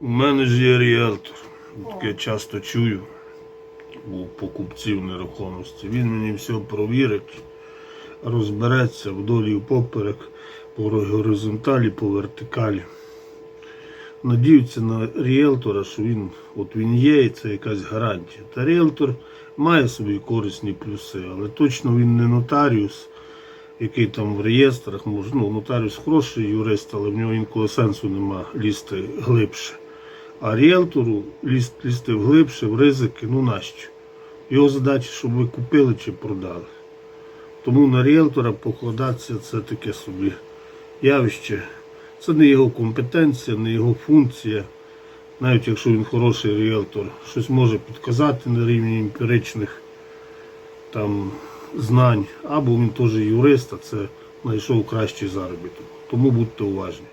У мене ж є ріелтор. Таке часто чую у покупців нерухомості. Він мені все провірить, розбереться вдолі і впоперек, по горизонталі, по вертикалі. Надіються на ріелтора, що він, от він є, і це якась гарантія. Та ріелтор має свої корисні плюси, але точно він не нотаріус, який там в реєстрах може, ну, нотаріус хороший юрист, але в нього інколи сенсу нема лізти глибше. А ріелтору ліз, лізти вглибше, в ризики, ну нащо? Його задача, щоб ви купили чи продали. Тому на ріелтора покладатися це таке собі явище. Це не його компетенція, не його функція. Навіть якщо він хороший ріелтор, щось може підказати на рівні емпіричних там, знань, або він теж юрист, а це знайшов кращий заробіток. Тому будьте уважні.